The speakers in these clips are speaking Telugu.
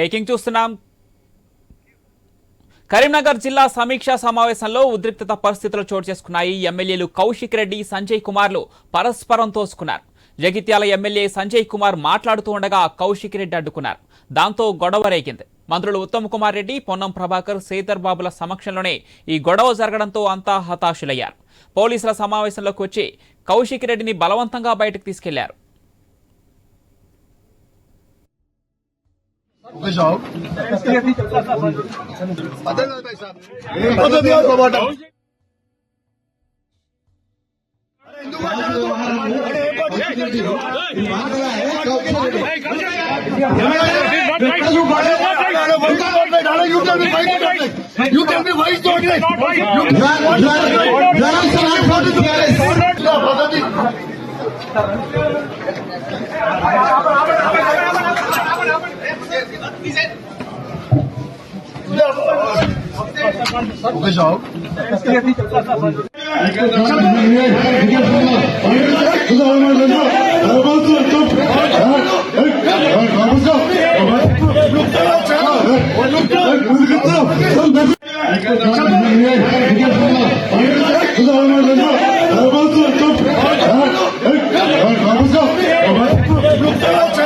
బ్రేకింగ్ చూస్తున్నాం. కరీంనగర్ జిల్లా సమీక్షా సమావేశంలో ఉద్రిక్తత పరిస్థితులు చోటు చేసుకున్నాయి. ఎమ్మెల్యేలు కౌశిక్ రెడ్డి సంజయ్ కుమార్లు పరస్పరం తోసుకున్నారు. జగిత్యాల ఎమ్మెల్యే సంజయ్ కుమార్ మాట్లాడుతూ ఉండగా కౌశిక్ రెడ్డి అడ్డుకున్నారు. దాంతో గొడవ రేగింది. మంత్రులు ఉత్తమ్ కుమార్ రెడ్డి పొన్నం ప్రభాకర్ సేతర్ బాబుల సమక్షంలోనే ఈ గొడవ జరగడంతో అంతా హతాశులయ్యారు. పోలీసుల సమావేశంలోకి వచ్చి కౌశిక్ రెడ్డిని బలవంతంగా బయటకు తీసుకెళ్ళారు. जाओ You tell me why it's not right. You tell me why it's not right. Shah. ఇటువంటి పాటు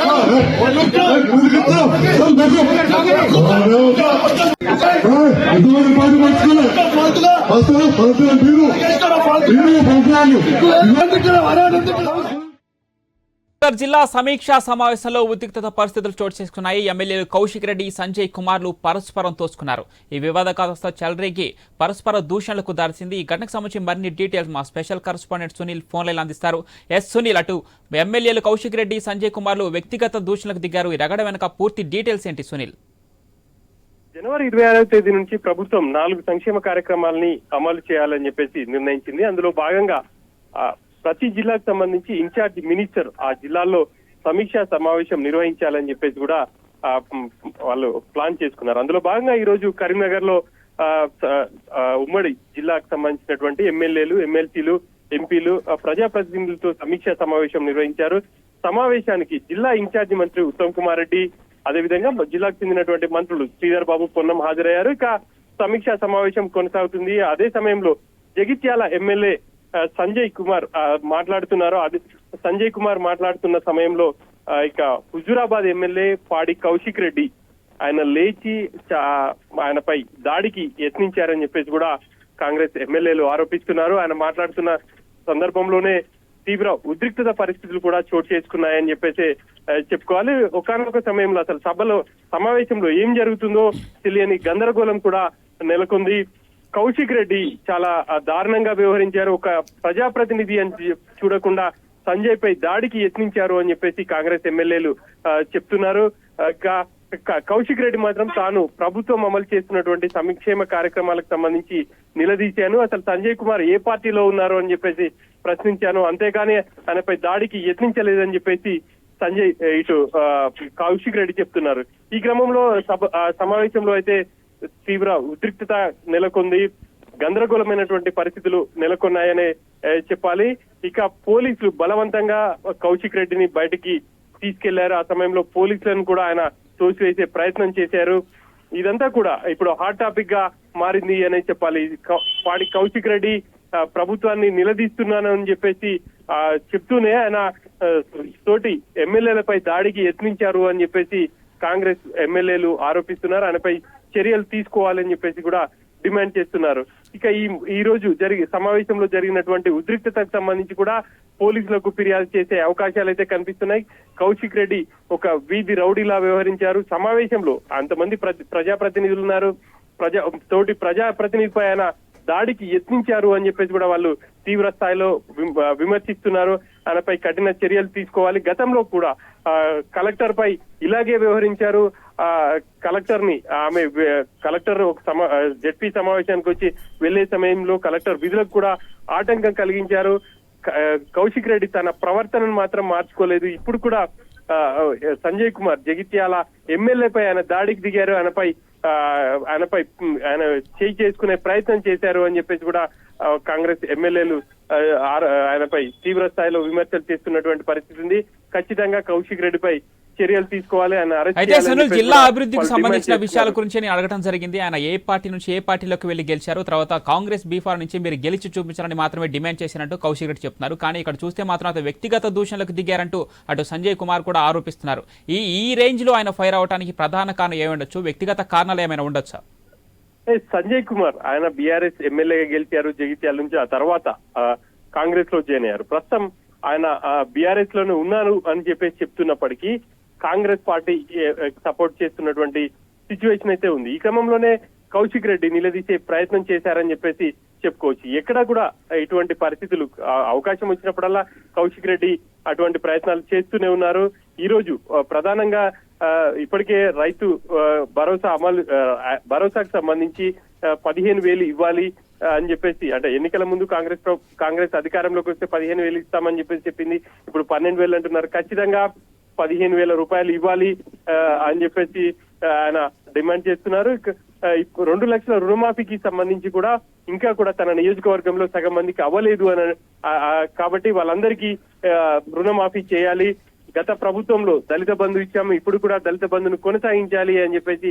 పట్టుకోలే వస్తారా పడుతున్నా మీరు మీరు పంపాలి జిల్లా సమీక్షా సమావేశంలో ఉద్రిక్తత పరిస్థితులు చోటు చేసుకున్నాయి. ఎమ్మెల్యేలు కౌశిక్ రెడ్డి సంజయ్ కుమార్లు పరస్పరం తోసుకున్నారు. ఈ వివాదకాస్త చెలరేగి పరస్పర దూషణలకు దారిసింది ఈ ఘటనకు సంబంధించి మరిన్ని డీటెయిల్స్ మా special correspondent Sunil phone line అందిస్తారు. ఎస్ సునీల్ అటు ఎమ్మెల్యేలు కౌశిక్ రెడ్డి సంజయ్ కుమార్లు వ్యక్తిగత దూషణలకు దిగారు. ఈ రగడ వెనక పూర్తి డీటెయిల్స్ ఏంటి సునీల్? జనవరి ఇరవై ఆరవ తేదీ నుంచి ప్రభుత్వం నాలుగు సంక్షేమ కార్యక్రమాలని అమలు చేయాలని చెప్పేసి నిర్ణయించింది. అందులో భాగంగా ప్రతి జిల్లాకు సంబంధించి ఇన్ఛార్జ్ మినిస్టర్ ఆ జిల్లాల్లో సమీక్షా సమావేశం నిర్వహించాలని చెప్పేసి కూడా వాళ్ళు ప్లాన్ చేసుకున్నారు. అందులో భాగంగా ఈ రోజు కరీంనగర్లో ఆ, ఉమ్మడి జిల్లాకు సంబంధించినటువంటి ఎమ్మెల్యేలు ఎమ్మెల్సీలు ఎంపీలు ప్రజాప్రతినిధులతో సమీక్షా సమావేశం నిర్వహించారు. సమావేశానికి జిల్లా ఇన్ఛార్జి మంత్రి ఉత్తమ్ కుమార్ రెడ్డి అదేవిధంగా జిల్లాకు చెందినటువంటి మంత్రులు శ్రీధర్ బాబు పొన్నం హాజరయ్యారు. ఇక సమీక్షా సమావేశం కొనసాగుతుంది. అదే సమయంలో జగిత్యాల ఎమ్మెల్యే సంజయ్ కుమార్ మాట్లాడుతున్నారు అది సంజయ్ కుమార్ మాట్లాడుతున్న సమయంలో ఇక హుజూరాబాద్ ఎమ్మెల్యే పాడి కౌశిక్ రెడ్డి ఆయన లేచి ఆయనపై దాడికి యత్నించారని చెప్పేసి కూడా కాంగ్రెస్ ఎమ్మెల్యేలు ఆరోపిస్తున్నారు. ఆయన మాట్లాడుతున్న సందర్భంలోనే తీవ్ర ఉద్రిక్తత పరిస్థితులు కూడా చోటు చేసుకున్నాయని చెప్పేసి చెప్పుకోవాలి. ఒకనొక సమయంలో అసలు సభలో సమావేశంలో ఏం జరుగుతుందో తెలియని గందరగోళం కూడా నెలకొంది. కౌశిక్ రెడ్డి చాలా దారుణంగా వ్యవహరించారు. ఒక ప్రజాప్రతినిధి అని చూడకుండా సంజయ్ పై దాడికి యత్నించారు అని చెప్పేసి కాంగ్రెస్ ఎమ్మెల్యేలు చెప్తున్నారు. కౌశిక్ రెడ్డి మాత్రం తాను ప్రభుత్వం అమలు చేస్తున్నటువంటి సంక్షేమ కార్యక్రమాలకు సంబంధించి నిలదీశాను. అసలు సంజయ్ కుమార్ ఏ పార్టీలో ఉన్నారు అని చెప్పేసి ప్రశ్నించాను. అంతేగాని ఆయనపై దాడికి యత్నించలేదని చెప్పేసి సంజయ్ ఇటు ఆ, కౌశిక్ రెడ్డి చెప్తున్నారు. ఈ క్రమంలో సభ సమావేశంలో అయితే తీవ్ర ఉద్రిక్తత నెలకొంది. గందరగోళమైనటువంటి పరిస్థితులు నెలకొన్నాయనే చెప్పాలి. ఇక పోలీసులు బలవంతంగా కౌశిక్ రెడ్డిని బయటికి తీసుకెళ్ళారు. ఆ సమయంలో పోలీసులను కూడా ఆయన తోసివేసే ప్రయత్నం చేశారు. ఇదంతా కూడా ఇప్పుడు హాట్ టాపిక్గా మారింది అనే చెప్పాలి. వాడి కౌశిక్ రెడ్డి ప్రభుత్వాన్ని నిలదీస్తున్నానని చెప్పేసి ఆ, చెప్తూనే ఆయన తోటి ఎమ్మెల్యేలపై దాడికి యత్నించారు అని చెప్పేసి కాంగ్రెస్ ఎమ్మెల్యేలు ఆరోపిస్తున్నారు. ఆయనపై చర్యలు తీసుకోవాలని చెప్పేసి కూడా డిమాండ్ చేస్తున్నారు. ఇక ఈ ఈ రోజు జరిగి సమావేశంలో జరిగినటువంటి ఉద్రిక్తతకు సంబంధించి కూడా పోలీసులకు ఫిర్యాదు చేసే అవకాశాలు అయితే కనిపిస్తున్నాయి. కౌశిక్ రెడ్డి ఒక వీధి రౌడీలా వ్యవహరించారు. సమావేశంలో అంతమంది ప్రజాప్రతినిధులు ఉన్నారు. ప్రజా తోటి ప్రజాప్రతినిధిపై ఆయన దాడికి యత్నించారు అని చెప్పేసి కూడా వాళ్ళు తీవ్ర స్థాయిలో విమర్శిస్తున్నారు. ఆయనపై కఠిన చర్యలు తీసుకోవాలి. గతంలో కూడా కలెక్టర్ పై ఇలాగే వ్యవహరించారు. కలెక్టర్ని ఆమె కలెక్టర్ ఒక సమా జడ్పీ సమావేశానికి వచ్చి వెళ్ళే సమయంలో కలెక్టర్ విధులకు కూడా ఆటంకం కలిగించారు. కౌశిక్ రెడ్డి తన ప్రవర్తనను మాత్రం మార్చుకోలేదు. ఇప్పుడు కూడా ఆ, సంజయ్ కుమార్ జగిత్యాల ఎమ్మెల్యేపై ఆయన దాడికి దిగారు. ఆయనపై ఆయనపై ఆయన చేయి చేసుకునే ప్రయత్నం చేశారు అని చెప్పేసి కూడా కాంగ్రెస్ ఎమ్మెల్యేలు ఆయనపై తీవ్ర స్థాయిలో విమర్శలు చేస్తున్నటువంటి పరిస్థితి ఉంది. ఖచ్చితంగా కౌశిక్ రెడ్డిపై చర్యలు తీసుకోవాలి ఆయన అరెస్ట్ అయితే సునీల్ జిల్లా అభివృద్ధికి వాళ్ళు సంబంధించిన విషయాల. గురించి నేను అడగడం జరిగింది. ఆయన ఏ పార్టీ నుంచి ఏ పార్టీలోకి వెళ్ళి గెలిచారు తర్వాత కాంగ్రెస్ బీఫార్ నుంచి మీరు గెలిచి చూపించాలని మాత్రమే డిమాండ్ చేసినట్టు కౌశిక్ రెడ్డి చెప్తున్నారు. కానీ ఇక్కడ చూస్తే మాత్రం అతను వ్యక్తిగత దూషణలకు దిగారంటూ అటు సంజయ్ కుమార్ కూడా ఆరోపిస్తున్నారు. ఈ ఈ రేంజ్లో ఆయన ఫైర్ అవడానికి ప్రధాన కారణం ఏముండొచ్చు వ్యక్తిగత కారణాలు ఏమైనా ఉండొచ్చా? సంజయ్ కుమార్ ఆయన బీఆర్ఎస్ ఎమ్మెల్యేగా గెలిచారు జగిత్యాల నుంచి ఆ తర్వాత కాంగ్రెస్లో జాయిన్ అయ్యారు. ప్రస్తుతం ఆయన బీఆర్ఎస్లోనే ఉన్నారు అని చెప్పేసి చెప్తున్నప్పటికీ కాంగ్రెస్ పార్టీ సపోర్ట్ చేస్తున్నటువంటి సిచ్యువేషన్ అయితే ఉంది. ఈ క్రమంలోనే కౌశిక్ రెడ్డి నిలదీసే ప్రయత్నం చేశారని చెప్పేసి చెప్పుకోవచ్చు. ఎక్కడా కూడా ఇటువంటి పరిస్థితులు అవకాశం వచ్చినప్పుడల్లా కౌశిక్ రెడ్డి అటువంటి ప్రయత్నాలు చేస్తూనే ఉన్నారు. ఈ రోజు ప్రధానంగా ఆ, ఇప్పటికే రైతు భరోసా అమలు భరోసాకు సంబంధించి పదిహేను వేలు ఇవ్వాలి అని చెప్పేసి అంటే ఎన్నికల ముందు కాంగ్రెస్ కాంగ్రెస్ అధికారంలోకి వస్తే పదిహేను వేలు ఇస్తామని చెప్పేసి చెప్పింది. ఇప్పుడు పన్నెండు వేలు అంటున్నారు. ఖచ్చితంగా పదిహేను వేల రూపాయలు ఇవ్వాలి అని చెప్పేసి ఆయన డిమాండ్ చేస్తున్నారు. రెండు లక్షల రుణమాఫీకి సంబంధించి కూడా ఇంకా కూడా తన నియోజకవర్గంలో సగం మందికి అవ్వలేదు అని కాబట్టి వాళ్ళందరికీ ఆ, రుణమాఫీ చేయాలి. గత ప్రభుత్వంలో దళిత బంధు ఇచ్చాము ఇప్పుడు కూడా దళిత బంధును కొనసాగించాలి అని చెప్పేసి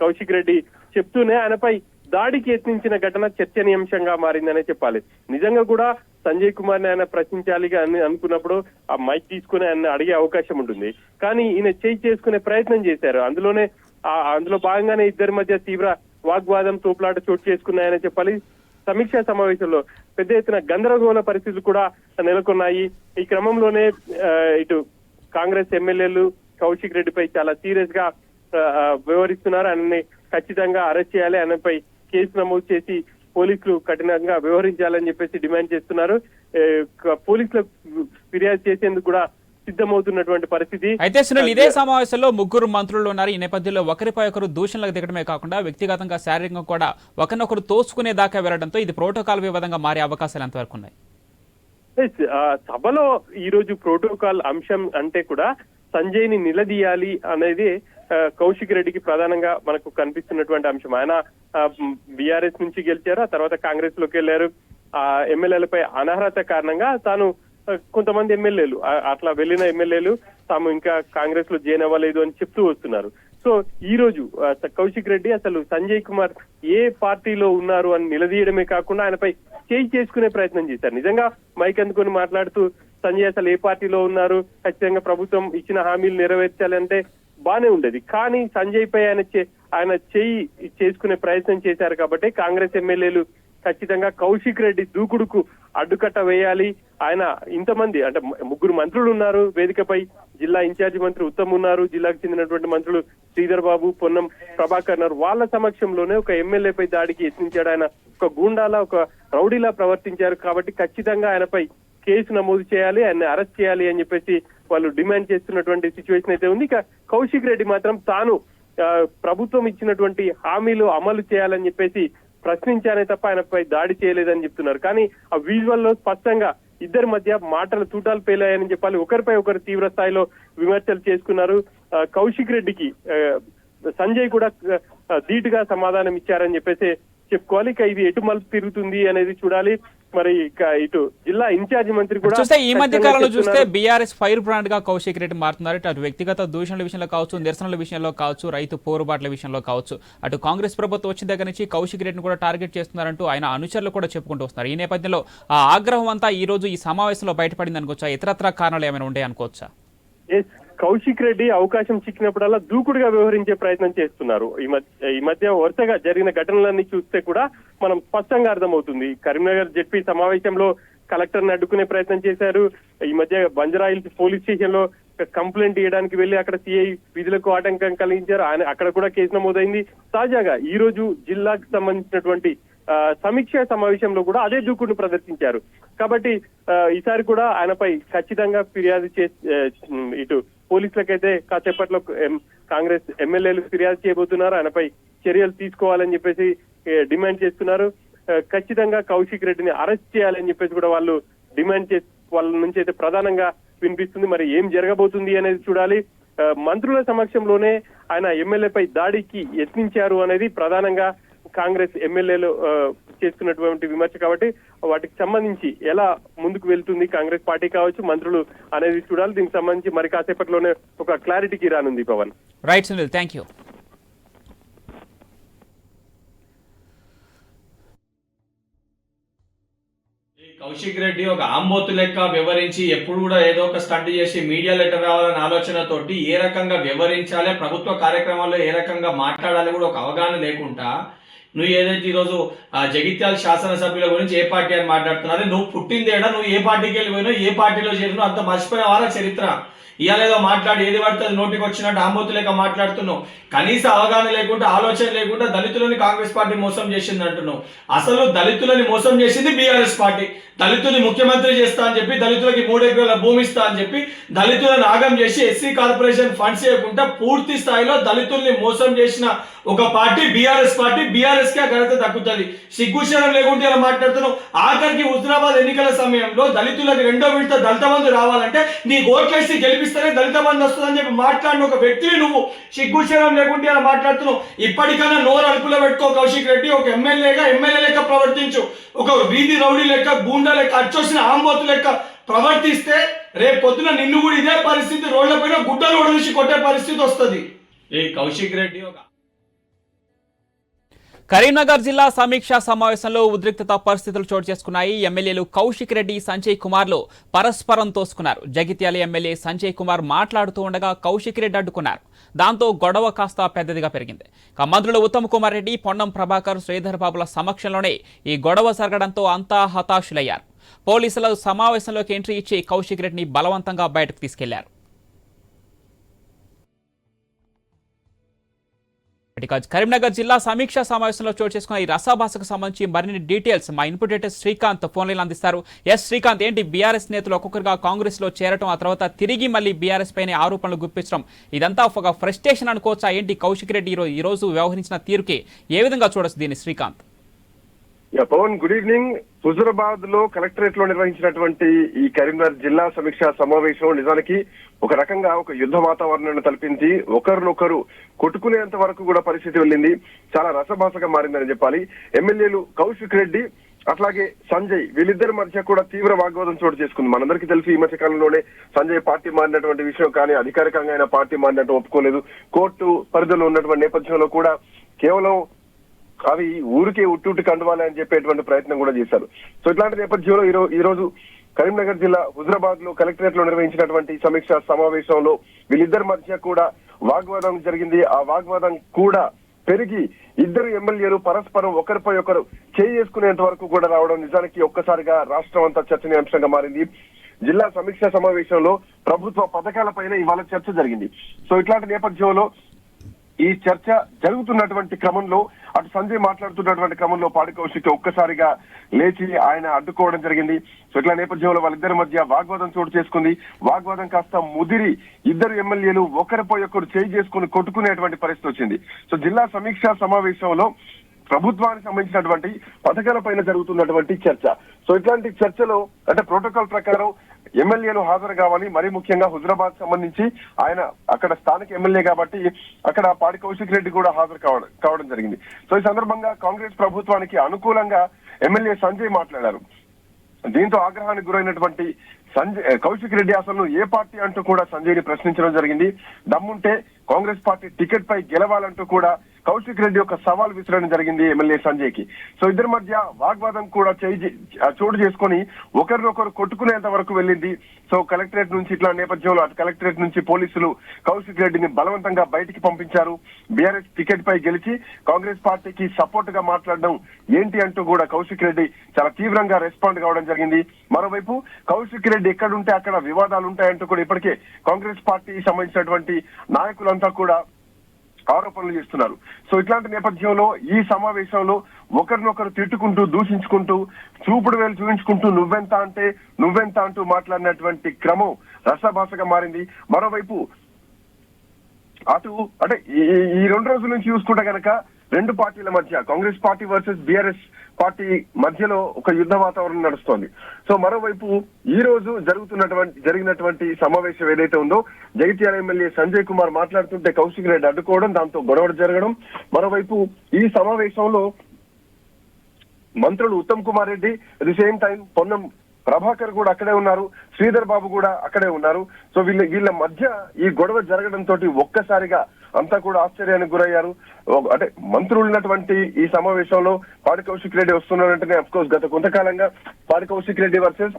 కౌశిక్ రెడ్డి చెప్తూనే ఆయనపై దాడికి యత్నించిన ఘటన చర్చనీయాంశంగా మారిందనే చెప్పాలి. నిజంగా కూడా సంజయ్ కుమార్ని ఆయన ప్రశ్నించాలి అని అనుకున్నప్పుడు ఆ మైక్ తీసుకుని ఆయన అడిగే అవకాశం ఉంటుంది. కానీ ఈయన చేయి చేసుకునే ప్రయత్నం చేశారు. అందులోనే ఆ అందులో భాగంగానే ఇద్దరి మధ్య తీవ్ర వాగ్వాదం తోపులాట చోటు చేసుకున్నాయని చెప్పాలి. సమీక్షా సమావేశంలో పెద్ద ఎత్తున గందరగోళ పరిస్థితులు కూడా నెలకొన్నాయి. ఈ క్రమంలోనే ఇటు కాంగ్రెస్ ఎమ్మెల్యేలు కౌశిక్ రెడ్డిపై చాలా సీరియస్గా వ్యవహరిస్తున్నారు. ఆయనని ఖచ్చితంగా అరెస్ట్ చేయాలి. ఆయనపై కేసు నమోదు చేసి పోలీసులు కఠినంగా వ్యవహరించాలని చెప్పేసి డిమాండ్ చేస్తున్నారు. పోలీసులకు ఫిర్యాదు చేసేందుకు కూడా సిద్ధమవుతున్నటువంటి పరిస్థితి. అయితే సునీల్ ఇదే సమావేశంలో ముగ్గురు మంత్రులు ఉన్నారు. ఈ నేపథ్యంలో ఒకరిపై ఒకరు దూషణలకు దిగడమే కాకుండా వ్యక్తిగతంగా శారీరకంగా కూడా ఒకరినొకరు తోసుకునే దాకా వెళ్ళడంతో ఇది ప్రోటోకాల్ వివాదంగా మారే అవకాశాలు ఎంతవరకు ఉన్నాయి? సభలో ఈ రోజు ప్రోటోకాల్ అంశం అంటే కూడా సంజయ్ని నిలదీయాలి అనేది కౌశిక్ రెడ్డికి ప్రధానంగా మనకు కనిపిస్తున్నటువంటి అంశం. ఆయన బీఆర్ఎస్ నుంచి గెలిచారు ఆ తర్వాత కాంగ్రెస్లోకి వెళ్ళారు ఆ ఎమ్మెల్యేలపై అనర్హత కారణంగా తాను కొంతమంది ఎమ్మెల్యేలు అట్లా వెళ్ళిన ఎమ్మెల్యేలు తాము ఇంకా కాంగ్రెస్లో జాయిన్ అవ్వలేదు అని చెప్తూ వస్తున్నారు. సో ఈ రోజు కౌశిక్ రెడ్డి అసలు సంజయ్ కుమార్ ఏ పార్టీలో ఉన్నారు అని నిలదీయడమే కాకుండా ఆయనపై చేయి చేసుకునే ప్రయత్నం చేశారు. నిజంగా మైక్ అందుకొని మాట్లాడుతూ సంజయ్ అసలు ఏ పార్టీలో ఉన్నారు? ఖచ్చితంగా ప్రభుత్వం ఇచ్చిన హామీలు నెరవేర్చాలంటే బానే ఉండేది. కానీ సంజయ్ పై ఆయన చే- ఆయన చేయి చేసుకునే ప్రయత్నం చేశారు కాబట్టి కాంగ్రెస్ ఎమ్మెల్యేలు ఖచ్చితంగా కౌశిక్ రెడ్డి దూకుడుకు అడ్డుకట్ట వేయాలి. ఆయన ఇంతమంది అంటే ముగ్గురు మంత్రులు ఉన్నారు వేదికపై. జిల్లా ఇన్ఛార్జి మంత్రి ఉత్తమ్ ఉన్నారు. జిల్లాకు చెందినటువంటి మంత్రులు శ్రీధర్ బాబు పొన్నం ప్రభాకర్ ఉన్నారు. వాళ్ళ సమక్షంలోనే ఒక ఎమ్మెల్యేపై దాడికి యత్నించాడు ఆయన. ఒక గూండాలా ఒక రౌడీలా ప్రవర్తించారు కాబట్టి ఖచ్చితంగా ఆయనపై కేసు నమోదు చేయాలి ఆయన అరెస్ట్ చేయాలి అని చెప్పేసి వాళ్ళు డిమాండ్ చేస్తున్నటువంటి సిచ్యువేషన్ అయితే ఉంది. ఇక కౌశిక్ రెడ్డి మాత్రం తాను ప్రభుత్వం ఇచ్చినటువంటి హామీలు అమలు చేయాలని చెప్పేసి ప్రశ్నించానే తప్ప ఆయనపై దాడి చేయలేదని చెప్తున్నారు. కానీ ఆ విజువల్లో స్పష్టంగా ఇద్దరి మధ్య మాటలు తూటాలు పేలాయని చెప్పాలి. ఒకరిపై ఒకరు తీవ్ర స్థాయిలో విమర్శలు చేసుకున్నారు. ఆ, కౌశిక్ రెడ్డికి సంజయ్ కూడా ధీటుగా సమాధానం ఇచ్చారని చెప్పేసి చెప్పుకోవాలి. ఇక ఇది ఎటు మలుపు తిరుగుతుంది అనేది చూడాలి. మరి ఇక ఇటు జిల్లా ఇన్ఛార్జి మంత్రి కూడా చూస్తే ఈ మధ్య కాలంలో చూస్తే. బీఆర్ఎస్ ఫైర్ బ్రాండ్గా కౌశిక్ రెడ్డి మారుతున్నారు. అటు వ్యక్తిగత దూషణల విషయంలో కావచ్చు నిరసనల విషయంలో కావచ్చు రైతు పోరుబాట్ల విషయంలో కావచ్చు. అటు కాంగ్రెస్ ప్రభుత్వం వచ్చిన దగ్గర నుంచి కౌశిక్ రెడ్డిని కూడా టార్గెట్ చేస్తున్నారంటూ ఆయన అనుచరులు కూడా చెప్పుకుంటూ వస్తున్నారు. ఈ నేపథ్యంలో ఆ ఆగ్రహం అంతా ఈ రోజు ఈ సమావేశంలో బయటపడింది అనుకోవచ్చా ఇతరత్ర కారణాలు ఏమైనా ఉండే అనుకోవచ్చా కౌశిక్ రెడ్డి అవకాశం చిక్కినప్పుడల్లా దూకుడుగా వ్యవహరించే ప్రయత్నం చేస్తున్నారు. ఈ మధ్య ఈ మధ్య వరుసగా జరిగిన ఘటనలన్నీ చూస్తే కూడా మనం స్పష్టంగా అర్థమవుతుంది. కరీంనగర్ జెడ్పీ సమావేశంలో కలెక్టర్ని అడ్డుకునే ప్రయత్నం చేశారు. ఈ మధ్య బంజరాయిల్స్ పోలీస్ స్టేషన్లో కంప్లైంట్ ఇవ్వడానికి వెళ్ళి అక్కడ సిఐ విధులకు ఆటంకం కలిగించారు. ఆయన అక్కడ కూడా కేసు నమోదైంది. తాజాగా ఈ రోజు జిల్లాకు సంబంధించినటువంటి సమీక్ష సమావేశంలో కూడా అదే దూకుడును ప్రదర్శించారు. కాబట్టి ఈసారి కూడా ఆయనపై ఖచ్చితంగా ఫిర్యాదు చేసి ఇటు పోలీసులకైతే కాసేపట్లో కాంగ్రెస్ ఎమ్మెల్యేలు ఫిర్యాదు చేయబోతున్నారు. ఆయనపై చర్యలు తీసుకోవాలని చెప్పేసి డిమాండ్ చేస్తున్నారు. ఖచ్చితంగా కౌశిక్ రెడ్డిని అరెస్ట్ చేయాలని చెప్పేసి కూడా వాళ్ళు డిమాండ్ చేసి వాళ్ళ నుంచి అయితే ప్రధానంగా వినిపిస్తుంది. మరి ఏం జరగబోతుంది అనేది చూడాలి. మంత్రుల సమక్షంలోనే ఆయన ఎమ్మెల్యేపై దాడికి యత్నించారు అనేది ప్రధానంగా కాంగ్రెస్ ఎమ్మెల్యేలు ఆ, చేస్తున్నటువంటి విమర్శ కాబట్టి వాటికి సంబంధించి ఎలా ముందుకు వెళ్తుంది కాంగ్రెస్ పార్టీ కావచ్చు మంత్రులు అనేది చూడాలి. దీనికి సంబంధించి మరి కాసేపట్లోనే ఒక క్లారిటీకి రానుంది Pavan. Right Sunil thank you Kaushik Reddy ఒక ఆంబోతు లెక్క వివరించి ఎప్పుడు కూడా ఏదో ఒక స్టంట్ చేసి మీడియా లెటర్ రావాలనే ఆలోచనతోటి ఏ రకంగా వివరించాలి ప్రభుత్వ కార్యక్రమాల్లో ఏ రకంగా మాట్లాడాలి కూడా ఒక అవగాహన లేకుండా నువ్వు ఏదైతే ఈరోజు ఆ జగిత్యాల శాసనసభ్యుల గురించి ఏ పార్టీ అని మాట్లాడుతున్నారో నువ్వు పుట్టిందేడా? నువ్వు ఏ పార్టీకి వెళ్ళిపోయినా ఏ పార్టీలో చేరినా అంత మర్చిపోయినవారా చరిత్ర. ఇవాళ మాట్లాడి ఏది పడితే అది నోటికి వచ్చినట్టు ఆంబోతు లేక మాట్లాడుతున్నావు. కనీస అవగాహన లేకుండా ఆలోచన లేకుండా దళితులని కాంగ్రెస్ పార్టీ మోసం చేసింది అంటున్నావు. అసలు దళితులని మోసం చేసింది బీఆర్ఎస్ పార్టీ. దళితుల్ని ముఖ్యమంత్రి చేస్తా అని చెప్పి దళితులకి మూడెకరాల భూమి ఇస్తా అని చెప్పి దళితులను ఆగం చేసి ఎస్సీ కార్పొరేషన్ ఫండ్స్ చేయకుండా పూర్తి స్థాయిలో దళితుల్ని మోసం చేసిన ఒక పార్టీ బీఆర్ఎస్ పార్టీ. బీఆర్ఎస్ కే ఘనత దక్కుతుంది. సిగ్గుశరం లేకుండా ఇలా మాట్లాడుతున్నావు. ఆఖరికి హుజరాబాద్ ఎన్నికల సమయంలో దళితులకు రెండో విడత దళిత బంధు రావాలంటే నీ ఓట్లేసి గెలిపిస్తేనే దళిత బంధు వస్తుందని చెప్పి మాట్లాడిన ఒక వ్యక్తిని నువ్వు సిగ్గుశరం లేకుంటే అలా మాట్లాడుతున్నావు. ఇప్పటికైనా నోరు అడుపులో పెట్టుకో కౌశిక్ రెడ్డి. ఒక ఎమ్మెల్యేగా ఎమ్మెల్యే లెక్క ప్రవర్తించు. ఒక వీధి రౌడీ లెక్క గూండా లెక్క అచ్చొచ్చిన ఆంబోతు లెక్క ప్రవర్తిస్తే రేపు పొద్దున నిన్ను కూడా ఇదే పరిస్థితి రోడ్లపైన గుడ్డలు ఒడిసి కొట్టే పరిస్థితి వస్తుంది. ఈ కౌశిక్ రెడ్డి ఒక కరీంనగర్ జిల్లా సమీక్షా సమావేశంలో ఉద్రిక్తత పరిస్థితులు చోటు చేసుకున్నాయి. ఎమ్మెల్యేలు కౌశిక్ రెడ్డి సంజయ్ కుమార్లు పరస్పరం తోసుకున్నారు. జగిత్యాల ఎమ్మెల్యే సంజయ్ కుమార్ మాట్లాడుతూ ఉండగా కౌశిక్ రెడ్డి అడ్డుకున్నారు. దాంతో గొడవ కాస్త పెద్దదిగా పెరిగింది. ఇక మంత్రులు ఉత్తమ్ కుమార్ రెడ్డి పొన్నం ప్రభాకర్ శ్రీధర్ బాబుల సమక్షంలోనే ఈ గొడవ జరగడంతో అంతా హతాశులయ్యారు. పోలీసులు సమావేశంలోకి ఎంట్రీ ఇచ్చి కౌశిక్ రెడ్డిని బలవంతంగా బయటకు తీసుకెళ్ళారు. ఇక కరీంనగర్ జిల్లా సమీక్ష సమావేశంలో చోటు చేసుకున్న ఈ రసాభాసకు సంబంధించి మరిన్ని డీటెయిల్స్ మా ఇన్పుట్ శ్రీకాంత్ ఫోన్లైన్ అందిస్తారు. ఎస్ శ్రీకాంత్ ఏంటి బీఆర్ఎస్ నేతలు ఒక్కొక్కరుగా కాంగ్రెస్లో చేరటం ఆ తర్వాత తిరిగి మళ్ళీ బీఆర్ఎస్ పైన ఆరోపణలు గుప్పించడం ఇదంతా ఒక ఫ్రస్ట్రేషన్ అనుకోవచ్చా? ఏంటి కౌశిక్ రెడ్డి ఈ రోజు వ్యవహరించిన తీరుకి ఏ విధంగా చూడొచ్చు దీన్ని శ్రీకాంత్? Pawan good evening. హుజురాబాద్లో కలెక్టరేట్లో నిర్వహించినటువంటి ఈ కరీంనగర్ జిల్లా సమీక్షా సమావేశం నిజానికి ఒక రకంగా ఒక యుద్ధ వాతావరణాన్ని తలపించి ఒకరినొకరు కొట్టుకునేంత వరకు కూడా పరిస్థితి వెళ్ళింది. చాలా రసభాసగా మారిందని చెప్పాలి. ఎమ్మెల్యేలు కౌశిక్ రెడ్డి అట్లాగే సంజయ్ వీళ్ళిద్దరి మధ్య కూడా తీవ్ర వాగ్వాదం చోటు చేసుకుంది. మనందరికీ తెలిసి ఈ మధ్య కాలంలోనే సంజయ్ పార్టీ మారినటువంటి విషయం కానీ అధికారికంగా ఆయన పార్టీ మారినట్టు ఒప్పుకోలేదు. కోర్టు పరిధిలో ఉన్నటువంటి నేపథ్యంలో కూడా కేవలం అవి ఊరికే ఉట్టుట్టు కండువాలి అని చెప్పేటువంటి ప్రయత్నం కూడా చేశారు. సో ఇట్లాంటి నేపథ్యంలో ఈ ఈ రోజు కరీంనగర్ జిల్లా హుజరాబాద్లో కలెక్టరేట్లో నిర్వహించినటువంటి సమీక్ష సమావేశంలో వీళ్ళిద్దరి మధ్య కూడా వాగ్వాదం జరిగింది. ఆ వాగ్వాదం కూడా పెరిగి ఇద్దరు ఎమ్మెల్యేలు పరస్పరం ఒకరిపై ఒకరు చేయి చేసుకునేంత వరకు కూడా రావడం నిజానికి ఒక్కసారిగా రాష్ట్రం అంతా చర్చనీయాంశంగా మారింది. జిల్లా సమీక్ష సమావేశంలో ప్రభుత్వ పథకాలపైన ఇవాళ చర్చ జరిగింది. సో ఇట్లాంటి నేపథ్యంలో ఈ చర్చ జరుగుతున్నటువంటి క్రమంలో అటు సంజయ్ మాట్లాడుతున్నటువంటి క్రమంలో పాడి కౌశిక్ ఒక్కసారిగా లేచి ఆయన అడ్డుకోవడం జరిగింది. సో ఇట్లా నేపథ్యంలో వాళ్ళిద్దరి మధ్య వాగ్వాదం చోటు చేసుకుంది. వాగ్వాదం కాస్త ముదిరి ఇద్దరు ఎమ్మెల్యేలు ఒకరిపై ఒకరు చేయి చేసుకుని కొట్టుకునేటువంటి పరిస్థితి వచ్చింది. సో జిల్లా సమీక్షా సమావేశంలో ప్రభుత్వానికి సంబంధించినటువంటి పథకాల పైన జరుగుతున్నటువంటి చర్చ. సో ఇట్లాంటి చర్చలో అంటే ప్రోటోకాల్ ప్రకారం ఎమ్మెల్యేలు హాజరు కావాలి. మరీ ముఖ్యంగా హుజరాబాద్ సంబంధించి ఆయన అక్కడ స్థానిక ఎమ్మెల్యే కాబట్టి అక్కడ పాడి కౌశిక్ రెడ్డి కూడా హాజరు కావడం కావడం జరిగింది. సో ఈ సందర్భంగా కాంగ్రెస్ ప్రభుత్వానికి అనుకూలంగా ఎమ్మెల్యే సంజయ్ మాట్లాడారు. దీంతో ఆగ్రహానికి గురైనటువంటి సంజయ్ కౌశిక్ రెడ్డి అసలు ఏ పార్టీ అంటూ కూడా సంజయ్ని ప్రశ్నించడం జరిగింది. దమ్ముంటే కాంగ్రెస్ పార్టీ టికెట్ పై గెలవాలంటూ కూడా కౌశిక్ రెడ్డి యొక్క సవాల్ విసరడం జరిగింది ఎమ్మెల్యే సంజయ్కి సో ఇద్దరి మధ్య వాగ్వాదం కూడా చేయి చోటు చేసుకొని ఒకరినొకరు కొట్టుకునేంత వరకు వెళ్ళింది. సో కలెక్టరేట్ నుంచి ఇట్లా నేపథ్యంలో అటు కలెక్టరేట్ నుంచి పోలీసులు కౌశిక్ రెడ్డిని బలవంతంగా బయటికి పంపించారు. బీఆర్ఎస్ టికెట్ పై గెలిచి కాంగ్రెస్ పార్టీకి సపోర్ట్గా మాట్లాడడం ఏంటి అంటూ కూడా కౌశిక్ రెడ్డి చాలా తీవ్రంగా రెస్పాండ్ కావడం జరిగింది. మరోవైపు కౌశిక్ రెడ్డి ఎక్కడుంటే అక్కడ వివాదాలు ఉంటాయంటూ కూడా ఇప్పటికే కాంగ్రెస్ పార్టీ సంబంధించినటువంటి నాయకులంతా కూడా ఆరోపణలు చేస్తున్నారు. సో ఇట్లాంటి నేపథ్యంలో ఈ సమావేశంలో ఒకరినొకరు తిట్టుకుంటూ దూషించుకుంటూ చూపుడు వేలు చూపించుకుంటూ నువ్వెంత అంటే నువ్వెంత అంటూ మాట్లాడినటువంటి క్రమం రసభాసగా మారింది. మరోవైపు అటు అంటే ఈ రెండు రోజుల నుంచి చూసుకుంటే గనక రెండు పార్టీల మధ్య Congress party versus BRS party మధ్యలో ఒక యుద్ధ వాతావరణం నడుస్తోంది. సో మరోవైపు ఈ రోజు జరుగుతున్నటువంటి జరిగినటువంటి సమావేశం ఏదైతే ఉందో జగిత్యాల ఎమ్మెల్యే సంజయ్ కుమార్ మాట్లాడుతుంటే కౌశిక్ రెడ్డి అడ్డుకోవడం దాంతో గొడవలు జరగడం. మరోవైపు ఈ సమావేశంలో మంత్రులు Uttam Kumar Reddy at the same time Ponnam Prabhakar కూడా అక్కడే ఉన్నారు శ్రీధర్ బాబు కూడా అక్కడే ఉన్నారు. సో వీళ్ళ వీళ్ళ మధ్య ఈ గొడవ జరగడంతో ఒక్కసారిగా అంతా కూడా ఆశ్చర్యానికి గురయ్యారు. అంటే మంత్రులు ఉన్నటువంటి ఈ సమావేశంలో పాడి కౌశిక్ రెడ్డి వస్తున్నారంటేనే అఫ్ కోర్స్ గత కొంతకాలంగా పాడి కౌశిక్ రెడ్డి వర్సెస్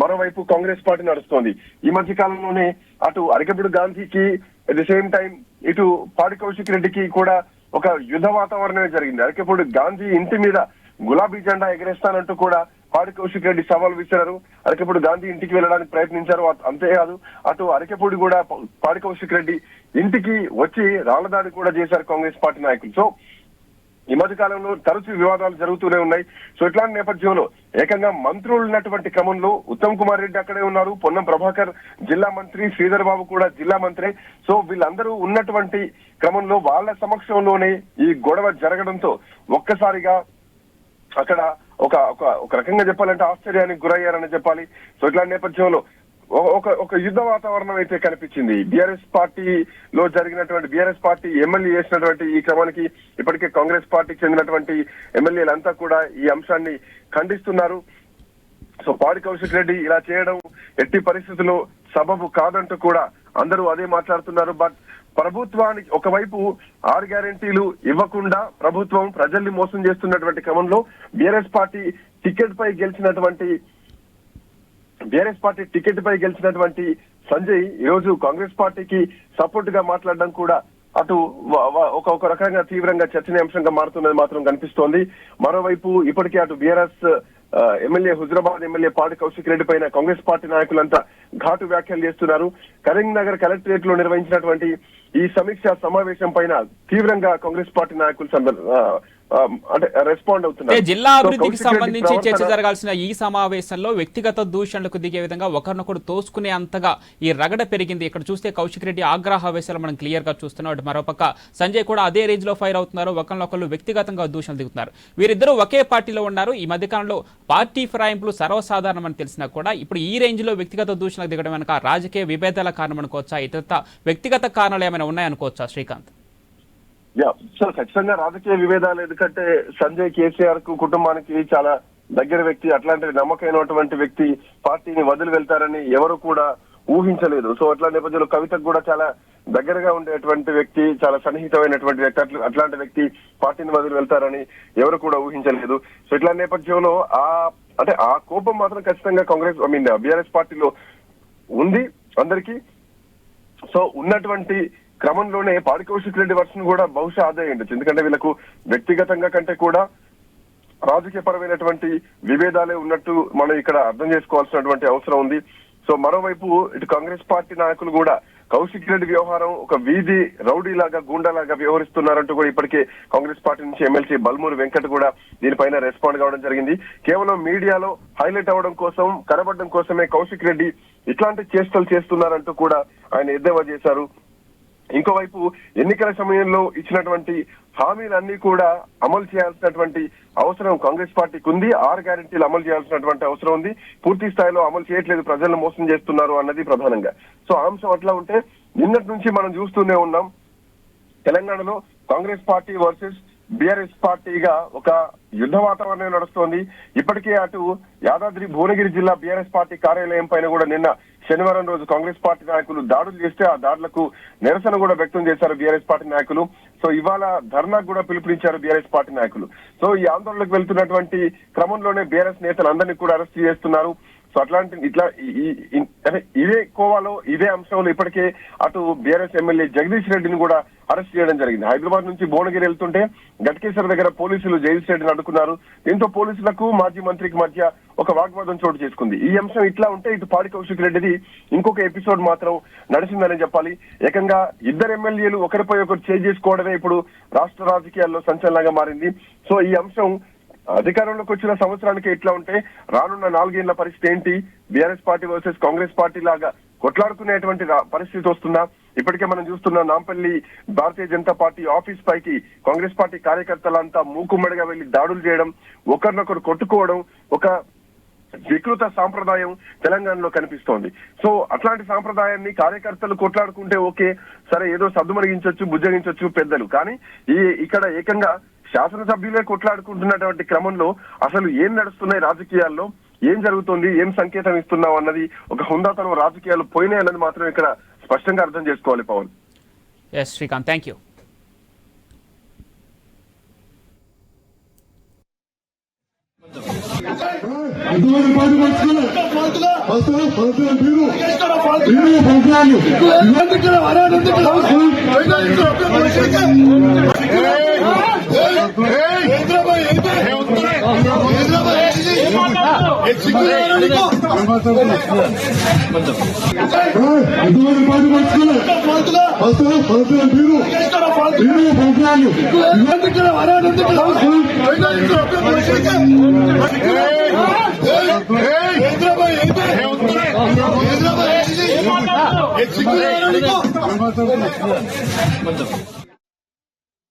మరోవైపు కాంగ్రెస్ పార్టీ నడుస్తోంది. ఈ మధ్య కాలంలోనే అటు అరికపుడు గాంధీకి అట్ ది సేమ్ టైం ఇటు పాడి కౌశిక్ రెడ్డికి కూడా ఒక యుద్ధ వాతావరణమే జరిగింది. అరికపుడు గాంధీ ఇంటి మీద గులాబీ జెండా ఎగరేస్తానంటూ కూడా పాడి కౌశిక్ రెడ్డి సవాల్ విసిరారు. అరకెప్పుడు గాంధీ ఇంటికి వెళ్ళడానికి ప్రయత్నించారు అంతేకాదు అటు అరకెప్పుడు కూడా పాడి కౌశిక్ రెడ్డి ఇంటికి వచ్చి రాళ్ళదాడి కూడా చేశారు కాంగ్రెస్ పార్టీ నాయకులు. సో ఈ మధ్య కాలంలో తరచూ వివాదాలు జరుగుతూనే ఉన్నాయి. సో ఇట్లాంటి నేపథ్యంలో ఏకంగా మంత్రులు ఉన్నటువంటి క్రమంలో ఉత్తమ్ కుమార్ రెడ్డి అక్కడే ఉన్నారు. పొన్నం ప్రభాకర్ జిల్లా మంత్రి శ్రీధర్ బాబు కూడా జిల్లా మంత్రి. సో వీళ్ళందరూ ఉన్నటువంటి క్రమంలో వాళ్ళ సమక్షంలోనే ఈ గొడవ జరగడంతో ఒక్కసారిగా అక్కడ ఒక ఒక ఒక రకంగా చెప్పాలంటే ఆశ్చర్యానికి గురయ్యారని చెప్పాలి. సో ఇట్లాంటి నేపథ్యంలో ఒక- ఒక ఒక యుద్ధ వాతావరణం అయితే కనిపించింది. బీఆర్ఎస్ పార్టీలో జరిగినటువంటి బీఆర్ఎస్ పార్టీ ఎమ్మెల్యే చేసినటువంటి ఈ క్రమానికి ఇప్పటికే కాంగ్రెస్ పార్టీకి చెందినటువంటి ఎమ్మెల్యేలంతా కూడా ఈ అంశాన్ని ఖండిస్తున్నారు. సో పాడి కౌశిక్ రెడ్డి ఇలా చేయడం ఎట్టి పరిస్థితుల్లో సబబు కాదంటూ కూడా అందరూ అదే మాట్లాడుతున్నారు. బట్ ప్రభుత్వానికి ఒకవైపు ఆరు గ్యారెంటీలు ఇవ్వకుండా ప్రభుత్వం ప్రజల్ని మోసం చేస్తున్నటువంటి క్రమంలో బీఆర్ఎస్ పార్టీ టికెట్ పై గెలిచినటువంటి బీఆర్ఎస్ పార్టీ టికెట్ పై గెలిచినటువంటి సంజయ్ ఈ రోజు కాంగ్రెస్ పార్టీకి సపోర్ట్గా మాట్లాడడం కూడా అటు ఒక ఒక రకంగా తీవ్రంగా చర్చనీయాంశంగా మారుతున్నది మాత్రం కనిపిస్తోంది. మరోవైపు ఇప్పటికే అటు బీఆర్ఎస్ ఎమ్మెల్యే హుజరాబాద్ ఎమ్మెల్యే పాడి కౌశిక్ రెడ్డి పైన కాంగ్రెస్ పార్టీ నాయకులంతా ఘాటు వ్యాఖ్యలు చేస్తున్నారు. కరీంనగర్ కలెక్టరేట్లో నిర్వహించినటువంటి ఈ సమీక్ష సమావేశం పైన తీవ్రంగా కాంగ్రెస్ పార్టీ నాయకులు అంటే రెస్పాండ్ అవుతున్నారు. జిల్లా అభివృద్ధికి సంబంధించి చర్చ జరగాల్సిన ఈ సమావేశంలో వ్యక్తిగత దూషణలకు దిగే విధంగా ఒకరినొకరు తోసుకునే అంతగా ఈ రగడ పెరిగింది. ఇక్కడ చూస్తే కౌశిక్ రెడ్డి ఆగ్రహావేశాలు మనం క్లియర్గా చూస్తున్నాం. అటు మరోపక్క సంజయ్ కూడా అదే రేంజ్లో ఫైర్ అవుతున్నారు. ఒకరినొకరు వ్యక్తిగతంగా దూషణలు దిగుతున్నారు. వీరిద్దరూ ఒకే పార్టీలో ఉన్నారు. ఈ మధ్య కాలంలో పార్టీ ఫిరాయింపులు సర్వసాధారణమని తెలిసినా కూడా ఇప్పుడు ఈ రేంజ్లో వ్యక్తిగత దూషణకు దిగడం వెనక రాజకీయ విభేదాల కారణం అనుకోవచ్చా ఇతరత వ్యక్తిగత కారణాలు ఏమైనా ఉన్నాయనుకోవచ్చా శ్రీకాంత్? యా సో ఖచ్చితంగా రాజకీయ విభేదాలు ఎందుకంటే సంజయ్ కేసీఆర్కు కుటుంబానికి చాలా దగ్గర వ్యక్తి అట్లాంటి నమ్మకమైనటువంటి వ్యక్తి పార్టీని వదిలి వెళ్తారని ఎవరు కూడా ఊహించలేదు. సో అట్లా నేపథ్యంలో కవితకు కూడా చాలా దగ్గరగా ఉండేటువంటి వ్యక్తి చాలా సన్నిహితమైనటువంటి వ్యక్తి అట్లాంటి వ్యక్తి పార్టీని వదిలి వెళ్తారని ఎవరు కూడా ఊహించలేదు. సో ఇట్లా నేపథ్యంలో ఆ అంటే ఆ కోపం మాత్రం ఖచ్చితంగా కాంగ్రెస్ ఐ మీన్ బీఆర్ఎస్ పార్టీలో ఉంది అందరికీ. సో ఉన్నటువంటి క్రమంలోనే పాడి కౌశిక్ రెడ్డి వర్షన్ కూడా బహుశా అదే ఉండొచ్చు. ఎందుకంటే వీళ్ళకు వ్యక్తిగతంగా కంటే కూడా రాజకీయ పరమైనటువంటి విభేదాలే ఉన్నట్టు మనం ఇక్కడ అర్థం చేసుకోవాల్సినటువంటి అవసరం ఉంది. సో మరోవైపు ఇటు కాంగ్రెస్ పార్టీ నాయకులు కూడా కౌశిక్ రెడ్డి వ్యవహారం ఒక వీధి రౌడీ లాగా గూండాలాగా వ్యవహరిస్తున్నారంటూ కూడా ఇప్పటికే కాంగ్రెస్ పార్టీ నుంచి ఎమ్మెల్సీ బల్మూరి వెంకట్ కూడా దీనిపైన రెస్పాండ్ కావడం జరిగింది. కేవలం మీడియాలో హైలైట్ అవ్వడం కోసం కనబడడం కోసమే కౌశిక్ రెడ్డి ఇట్లాంటి చేష్టలు చేస్తున్నారంటూ కూడా ఆయన ఎద్దేవా చేశారు. ఇంకోవైపు ఎన్నికల సమయంలో ఇచ్చినటువంటి హామీలన్నీ కూడా అమలు చేయాల్సినటువంటి అవసరం కాంగ్రెస్ పార్టీకి ఉంది ఆరు గ్యారెంటీలు అమలు చేయాల్సినటువంటి అవసరం ఉంది. పూర్తి స్థాయిలో అమలు చేయట్లేదు. ప్రజలను మోసం చేస్తున్నారు అన్నది ప్రధానంగా. సో అంశం అట్లా ఉంటే నిన్నటి నుంచి మనం చూస్తూనే ఉన్నాం. తెలంగాణలో కాంగ్రెస్ పార్టీ వర్సెస్ బీఆర్ఎస్ పార్టీగా ఒక యుద్ధ వాతావరణం నడుస్తోంది. ఇప్పటికే అటు యాదాద్రి భువనగిరి జిల్లా బీఆర్ఎస్ పార్టీ కార్యాలయం పైన కూడా నిన్న శనివారం రోజు కాంగ్రెస్ పార్టీ నాయకులు దాడులు చేస్తే ఆ దాడులకు నిరసన కూడా వ్యక్తం చేశారు బీఆర్ఎస్ పార్టీ నాయకులు. సో ఇవాళ ధర్నాకు కూడా పిలుపునిచ్చారు బీఆర్ఎస్ పార్టీ నాయకులు. సో ఈ ఆందోళనకు వెళ్తున్నటువంటి క్రమంలోనే బీఆర్ఎస్ నేతలందరినీ కూడా అరెస్ట్ చేస్తున్నారు. సో అట్లాంటి ఇట్లా అంటే ఇదే కోవాలో ఇదే అంశంలో ఇప్పటికే అటు బీఆర్ఎస్ ఎమ్మెల్యే జగదీష్ రెడ్డిని కూడా అరెస్ట్ చేయడం జరిగింది. హైదరాబాద్ నుంచి భువనగిరి వెళ్తుంటే గట్కేశ్వర దగ్గర పోలీసులు జగదీష్ రెడ్డిని అడ్డుకున్నారు. దీంతో పోలీసులకు మాజీ మంత్రికి మధ్య ఒక వాగ్వాదం చోటు చేసుకుంది. ఈ అంశం ఇట్లా ఉంటే ఇటు పాడి కౌశిక్ రెడ్డిది ఇంకొక ఎపిసోడ్ మాత్రం నడిచిందని చెప్పాలి. ఏకంగా ఇద్దరు ఎమ్మెల్యేలు ఒకరిపై ఒకరు చేంజ్ చేసుకోవడమే ఇప్పుడు రాష్ట్ర రాజకీయాల్లో సంచలనంగా మారింది. సో ఈ అంశం అధికారంలోకి వచ్చిన సంవత్సరానికి ఎట్లా ఉంటే రానున్న నాలుగేళ్ళ పరిస్థితి ఏంటి? BRS party versus Congress party లాగా కొట్లాడుకునేటువంటి పరిస్థితి వస్తుందా? ఇప్పటికే మనం చూస్తున్న నాంపల్లి భారతీయ జనతా పార్టీ ఆఫీస్ పైకి కాంగ్రెస్ పార్టీ కార్యకర్తలంతా మూకుమ్మడిగా వెళ్ళి దాడులు చేయడం ఒకరినొకరు కొట్టుకోవడం ఒక వికృత సాంప్రదాయం తెలంగాణలో కనిపిస్తోంది. సో అట్లాంటి సాంప్రదాయాన్ని కార్యకర్తలు కొట్లాడుకుంటే ఓకే సరే ఏదో సద్దుమణిగించవచ్చు బుజ్జగించవచ్చు పెద్దలు. కానీ ఈ ఇక్కడ ఏకంగా శాసనసభ్యులే కొట్లాడుకుంటున్నటువంటి క్రమంలో అసలు ఏం నడుస్తున్నాయి రాజకీయాల్లో? ఏం జరుగుతుంది? ఏం సంకేతం ఇస్తున్నాం అన్నది ఒక హుందాతనం రాజకీయాలు పోయినాయి అన్నది మాత్రం ఇక్కడ స్పష్టంగా అర్థం చేసుకోవాలి Pawan. S Srikanth thank you party పంచుకున్నారు వస్తారు పంచుకున్నారు మీరు మీరు మీరు మీరు హైదరాబాద్